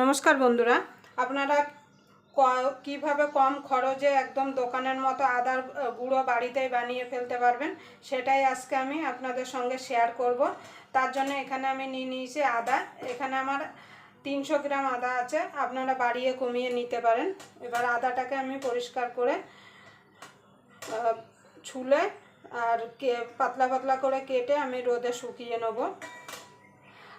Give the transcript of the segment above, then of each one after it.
নমস্কার বন্ধুরা। আপনারা কীভাবে কম খরচে একদম দোকানের মতো আদার গুঁড়ো বাড়িতেই বানিয়ে ফেলতে পারবেন, সেটাই আজকে আমি আপনাদের সঙ্গে শেয়ার করব। তার জন্য এখানে আমি নিয়ে নিয়েছি আদা। এখানে আমার তিনশো গ্রাম আদা আছে, আপনারা বাড়িয়ে কমিয়ে নিতে পারেন। এবার আদাটাকে আমি পরিষ্কার করে ছুলে আর কে পাতলা পাতলা করে কেটে আমি রোদে শুকিয়ে নেব।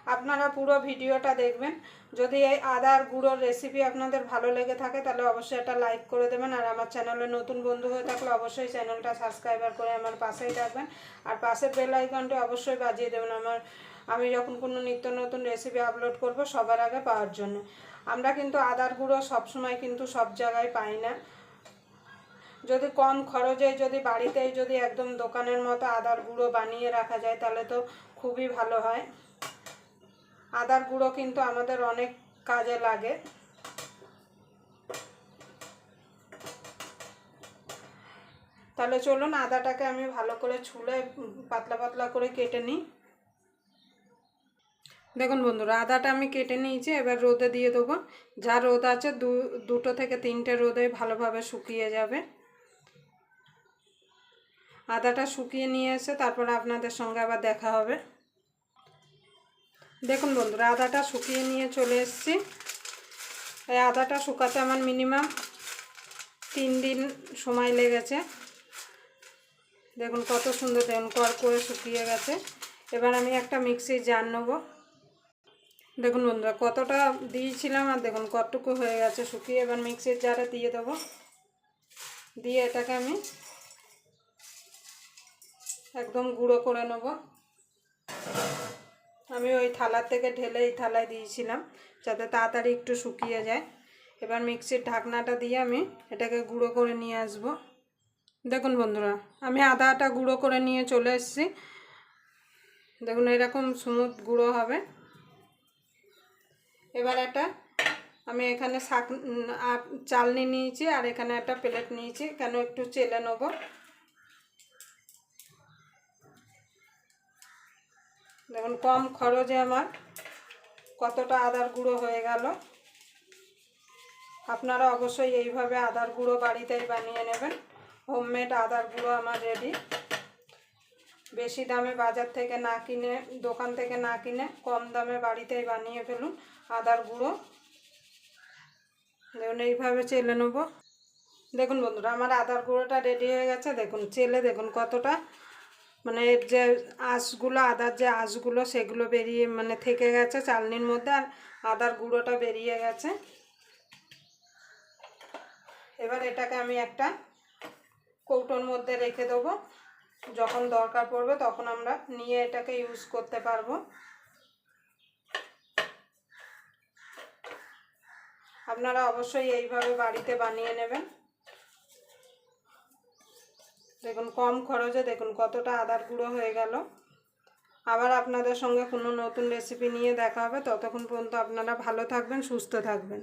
আপনারা পুরো ভিডিওটা দেখবেন। যদি এই আদার গুঁড়োর রেসিপি আপনাদের ভালো লেগে থাকে, তাহলে অবশ্যই এটা লাইক করে দেবেন। আর আমার চ্যানেলে নতুন বন্ধু হয়ে থাকলে অবশ্যই চ্যানেলটা সাবস্ক্রাইবার করে আমার পাশেই থাকবেন। আর পাশের বেল আইকনটা অবশ্যই বাজিয়ে দেবেন। আমার, আমি যখন কোনো নিত্য নতুন রেসিপি আপলোড করব সবার আগে পাওয়ার জন্য। আমরা কিন্তু আদার গুঁড়ো সবসময় কিন্তু সব জায়গায় পাই না। যদি কম খরচে, যদি বাড়িতেই যদি একদম দোকানের মতো আদার গুঁড়ো বানিয়ে রাখা যায়, তাহলে তো খুবই ভালো হয়। আদার গুঁড়ো কিন্তু আমাদের অনেক কাজে লাগে। তাহলে চলুন আদাটাকে আমি ভালো করে ছুলে পাতলা পাতলা করে কেটে নিই। দেখুন বন্ধুরা, আদাটা আমি কেটে নিয়েছি, এবার রোদে দিয়ে দেবো। যা রোদ আছে দু, দুটো থেকে তিনটে রোদে ভালোভাবে শুকিয়ে যাবে। আদাটা শুকিয়ে নিয়ে এসে তারপর আপনাদের সঙ্গে আবার দেখা হবে। দেখুন বন্ধুরা, আদাটা শুকিয়ে নিয়ে চলে এসেছি। এই আদাটা শুকাতে আমার মিনিমাম তিন দিন সময় লেগেছে। দেখুন কত সুন্দর দেখুন কর করে শুকিয়ে গেছে। এবার আমি একটা মিক্সির জার নেব। দেখুন বন্ধুরা, কতটা দিয়েছিলাম আর দেখুন কতটুকু হয়ে গেছে। শুকিয়ে এবার মিক্সির জারে দিয়ে দেবো। দিয়ে এটাকে আমি একদম গুঁড়ো করে নেব। আমি ওই থালার থেকে ঢেলে এই থালায় দিয়েছিলাম যাতে তাড়াতাড়ি একটু শুকিয়ে যায়। এবার মিক্সির ঢাকনাটা দিয়ে আমি এটাকে গুঁড়ো করে নিয়ে আসব। দেখুন বন্ধুরা, আমি আদাটা গুঁড়ো করে নিয়ে চলে এসেছি। দেখুন এরকম স্মুথ গুঁড়ো হবে। এবার একটা আমি এখানে শাক চালনি নিয়েছি আর এখানে একটা প্লেট নিয়েছি। কেন একটু চেলে নেব। দেখুন, কম খরচে আমার কতটা আদার গুঁড়ো হয়ে গেল। আপনারা অবশ্যই এইভাবে আদার গুঁড়ো বাড়িতেই বানিয়ে নেবেন। হোমমেড আদার গুঁড়ো আমার রেডি বেশি দামে বাজার থেকে না কিনে, দোকান থেকে না কিনে কম দামে বাড়িতেই বানিয়ে ফেলুন আদার গুঁড়ো। দেখুন, এইভাবে চেলে নেব। দেখুন বন্ধুরা, আমার আদার গুঁড়োটা রেডি হয়ে গেছে। দেখুন, চেলে দেখুন কতটা মানে যে আঁশগুলো, আদার যে আঁশগুলো, সেগুলো বেরিয়ে মানে থেকে গেছে চালনির মধ্যে আর আদার গুঁড়োটা বেরিয়ে গেছে। এবার এটাকে আমি একটা কৌটোর মধ্যে রেখে দেবো। যখন দরকার পড়বে তখন আমরা নিয়ে এটাকে ইউজ করতে পারব। আপনারা অবশ্যই এইভাবে বাড়িতে বানিয়ে নেবেন। দেখুন, কম খরচে দেখুন, কতটা আদার গুঁড়ো হয়ে গেল। আবার আপনাদের সঙ্গে কোনো নতুন রেসিপি নিয়ে দেখা হবে। ততক্ষণ পর্যন্ত আপনারা ভালো থাকবেন, সুস্থ থাকবেন।